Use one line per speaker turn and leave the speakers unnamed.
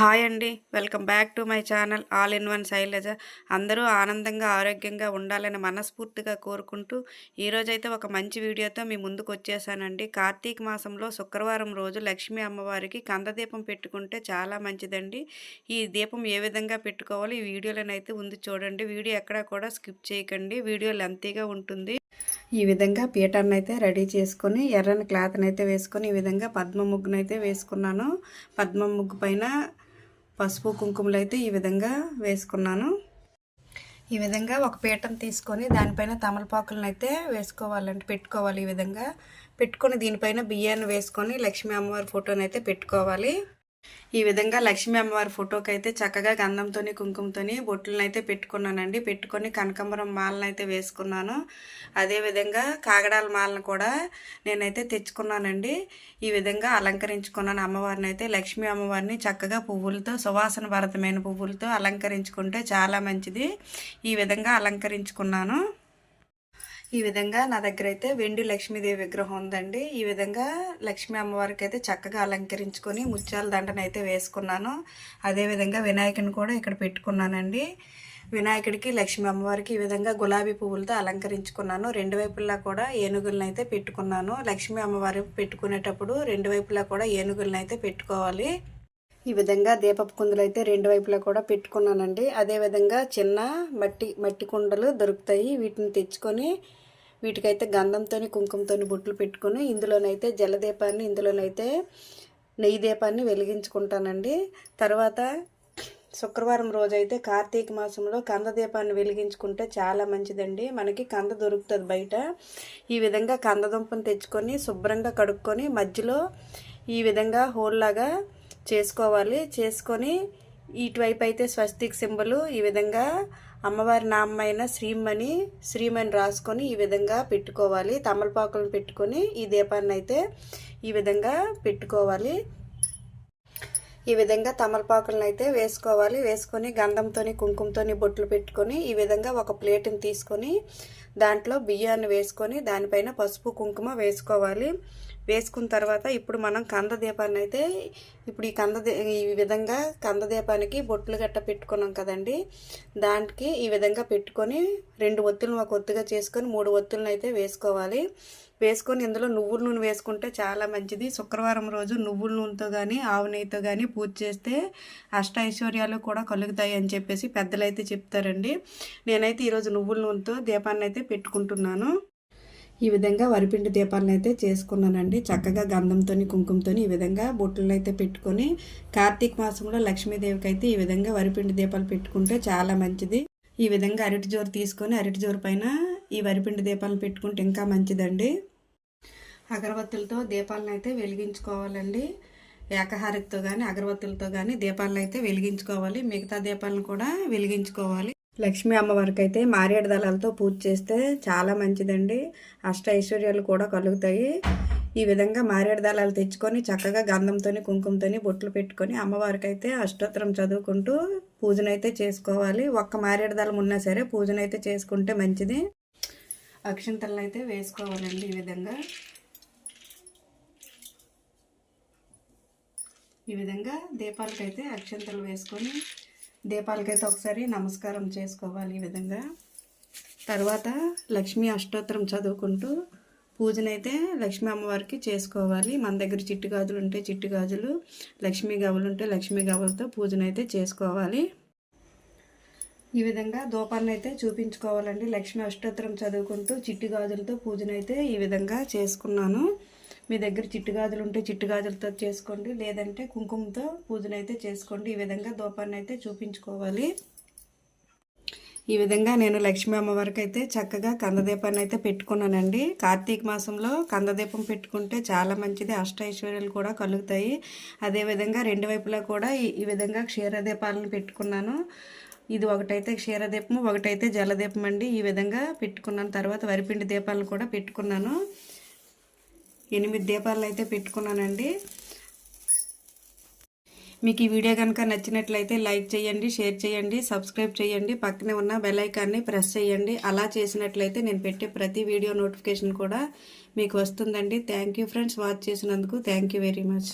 Hi అండి. Welcome back to my channel all in one Shailaja. అందరూ ఆనందంగా ఆరోగ్యంగా ఉండాలని మనస్ఫూర్తిగా కోరుకుంటూ ఈరోజైతే ఒక మంచి వీడియోతో మీ ముందుకు వచ్చేసానండి. కార్తీక మాసంలో శుక్రవారం రోజు లక్ష్మీ అమ్మవారికి కందదీపం పెట్టుకుంటే చాలా మంచిదండి. ఈ దీపం ఏ విధంగా పెట్టుకోవాలి ఈ వీడియోలోనైతే ఉంది చూడండి. వీడియో ఎక్కడా కూడా స్కిప్ చేయకండి. వీడియో లెంతీగా ఉంటుంది. ఈ విధంగా పీఠాన్ని అయితే రెడీ చేసుకొని ఎర్రని క్లాత్ని అయితే వేసుకొని ఈ విధంగా పద్మ ముగ్గునైతే వేసుకున్నాను. పద్మ ముగ్గు పైన పసుపు కుంకుమలు అయితే ఈ విధంగా వేసుకున్నాను. ఈ విధంగా ఒక పీఠం తీసుకొని దానిపైన తమలపాకులను అయితే వేసుకోవాలంటే పెట్టుకోవాలి ఈ విధంగా. పెట్టుకొని దీనిపైన బియ్యాన్ని వేసుకొని లక్ష్మీ అమ్మవారి ఫోటోని అయితే పెట్టుకోవాలి. ఈ విధంగా లక్ష్మీ అమ్మవారి ఫోటోకి అయితే చక్కగా గంధంతోని కుంకుమతోని బొట్టులను అయితే పెట్టుకున్నానండి. పెట్టుకొని కనకంబరం మాలను అయితే వేసుకున్నాను అదేవిధంగా కాగడాల మాలను కూడా నేనైతే తెచ్చుకున్నానండి. ఈ విధంగా అలంకరించుకున్నాను అమ్మవారిని అయితే లక్ష్మీ అమ్మవారిని చక్కగా పువ్వులతో సువాసన భరతమైన పువ్వులతో అలంకరించుకుంటే చాలా మంచిది. ఈ విధంగా అలంకరించుకున్నాను. ఈ విధంగా నా దగ్గర అయితే వెండి లక్ష్మీదేవి విగ్రహం ఉందండి. ఈ విధంగా లక్ష్మీ అమ్మవారికి అయితే చక్కగా అలంకరించుకొని ముత్యాల దండను అయితే వేసుకున్నాను అదేవిధంగా వినాయకుని కూడా ఇక్కడ పెట్టుకున్నానండి. వినాయకుడికి లక్ష్మీ అమ్మవారికి ఈ విధంగా గులాబీ పువ్వులతో అలంకరించుకున్నాను. రెండు వైపులా కూడా ఏనుగులను అయితే పెట్టుకున్నాను. లక్ష్మీ అమ్మవారి పెట్టుకునేటప్పుడు రెండు వైపులా కూడా ఏనుగులను అయితే పెట్టుకోవాలి. ఈ విధంగా దీపపు కుందులు అయితే రెండు వైపులా కూడా పెట్టుకున్నానండి. అదేవిధంగా చిన్న మట్టి మట్టి కుండలు దొరుకుతాయి. వీటిని తెచ్చుకొని వీటికైతే గంధంతో కుంకుమతో బొట్లు పెట్టుకొని ఇందులోనైతే జలదీపాన్ని ఇందులోనైతే నెయ్యి దీపాన్ని వెలిగించుకుంటానండి. తర్వాత శుక్రవారం రోజైతే కార్తీక మాసంలో కంద దీపాన్ని వెలిగించుకుంటే చాలా మంచిదండి. మనకి కంద దొరుకుతుంది బయట. ఈ విధంగా కందదుంపను తెచ్చుకొని శుభ్రంగా కడుక్కొని మధ్యలో ఈ విధంగా హోల్లాగా చేసుకోవాలి. చేసుకొని ఇటువైపు అయితే స్వస్తిక్ సింబలు ఈ విధంగా అమ్మవారి నామైన శ్రీమని శ్రీమని రాసుకొని ఈ విధంగా పెట్టుకోవాలి. తమలపాకులను పెట్టుకొని ఈ దీపాన్ని అయితే ఈ విధంగా పెట్టుకోవాలి. ఈ విధంగా తమలపాకులను అయితే వేసుకోవాలి. వేసుకొని గంధంతో కుంకుమతో బొట్లు పెట్టుకొని ఈ విధంగా ఒక ప్లేట్ని తీసుకొని దాంట్లో బియ్యాన్ని వేసుకొని దానిపైన పసుపు కుంకుమ వేసుకోవాలి. వేసుకున్న తర్వాత ఇప్పుడు మనం కంద దీపాన్ని అయితే ఇప్పుడు ఈ కంద ఈ విధంగా కంద దీపానికి బొట్లు గట్ట పెట్టుకున్నాం కదండి. దానికి ఈ విధంగా పెట్టుకొని రెండు ఒత్తులను ఒక ఒత్తుగా చేసుకొని మూడు ఒత్తులను అయితే వేసుకోవాలి. వేసుకొని ఇందులో నువ్వుల నూనె వేసుకుంటే చాలా మంచిది. శుక్రవారం రోజు నువ్వుల నూనెతో కానీ ఆవు నెయ్యితో కానీ పూజ చేస్తే అష్ట ఐశ్వర్యాలు కూడా కలుగుతాయి అని చెప్పేసి పెద్దలైతే చెప్తారండి. నేనైతే ఈరోజు నువ్వుల నూనెతో దీపాన్ని అయితే పెట్టుకుంటున్నాను. ఈ విధంగా వరిపిండి దీపాలను అయితే చేసుకున్నానండి. చక్కగా గంధంతో కుంకుమతో ఈ విధంగా బొట్టులను అయితే పెట్టుకొని కార్తీక మాసంలో లక్ష్మీదేవికి అయితే ఈ విధంగా వరిపిండి దీపాలు పెట్టుకుంటే చాలా మంచిది. ఈ విధంగా అరటి జోరు తీసుకొని అరటి జోరు పైన ఈ వరిపిండి దీపాలను పెట్టుకుంటే ఇంకా మంచిదండి. అగరబత్తులతో దీపాలను అయితే వెలిగించుకోవాలండి. ఏకహారతితో కానీ అగరబత్తులతో కానీ దీపాలను అయితే వెలిగించుకోవాలి. మిగతా దీపాలను కూడా వెలిగించుకోవాలి. లక్ష్మీ అమ్మవారికి అయితే మారేడు దళాలతో పూజ చేస్తే చాలా మంచిదండి. అష్ట ఐశ్వర్యాలు కూడా కలుగుతాయి. ఈ విధంగా మారేడు దళాలు తెచ్చుకొని చక్కగా గంధంతో కుంకుమతో బొట్లు పెట్టుకొని అమ్మవారికి అయితే అష్టోత్తరం చదువుకుంటూ పూజనైతే చేసుకోవాలి. ఒక్క మారేడు దళం ఉన్నా సరే పూజనైతే చేసుకుంటే మంచిది. అక్షంతలను అయితే వేసుకోవాలండి ఈ విధంగా. ఈ విధంగా దీపాలకైతే అక్షంతలు వేసుకొని దీపాలకైతే ఒకసారి నమస్కారం చేసుకోవాలి ఈ విధంగా. తర్వాత లక్ష్మీ అష్టోత్తరం చదువుకుంటూ పూజనైతే లక్ష్మీ అమ్మవారికి చేసుకోవాలి. మన దగ్గర చిట్టు గాజులు ఉంటే చిట్టు గాజులు లక్ష్మీ గవ్వలు ఉంటే లక్ష్మీ గవ్వలతో పూజనైతే చేసుకోవాలి. ఈ విధంగా దూపాన్ని అయితే చూపించుకోవాలండి. లక్ష్మీ అష్టోత్తరం చదువుకుంటూ చిట్టు గాజులతో పూజనైతే ఈ విధంగా చేసుకున్నాను. మీ దగ్గర చిట్టుగాజులు ఉంటే చిట్టుగాజులతో చేసుకోండి లేదంటే కుంకుమతో పూజనైతే చేసుకోండి. ఈ విధంగా దూపాన్ని అయితే చూపించుకోవాలి. ఈ విధంగా నేను లక్ష్మీ అమ్మవారికి అయితే చక్కగా కందదీపాన్ని అయితే పెట్టుకున్నానండి. కార్తీక మాసంలో కందదీపం పెట్టుకుంటే చాలా మంచిది అష్ట ఐశ్వర్యాలు కూడా కలుగుతాయి. అదేవిధంగా రెండు వైపులా కూడా ఈ విధంగా క్షీరదీపాలను పెట్టుకున్నాను. ఇది ఒకటైతే క్షీరదీపం ఒకటైతే జలదీపం అండి ఈ విధంగా పెట్టుకున్నాను. తర్వాత వరిపిండి దీపాలను కూడా పెట్టుకున్నాను. ఎనిమిది దీపాలు అయితే పెట్టుకున్నానండి. మీకు ఈ వీడియో కనుక నచ్చినట్లయితే లైక్ చేయండి షేర్ చేయండి సబ్స్క్రైబ్ చేయండి పక్కనే ఉన్న బెలైకాన్ని ప్రెస్ చేయండి. అలా చేసినట్లయితే నేను పెట్టే ప్రతి వీడియో నోటిఫికేషన్ కూడా మీకు వస్తుందండి. థ్యాంక్ ఫ్రెండ్స్ వాచ్ చేసినందుకు థ్యాంక్ వెరీ మచ్.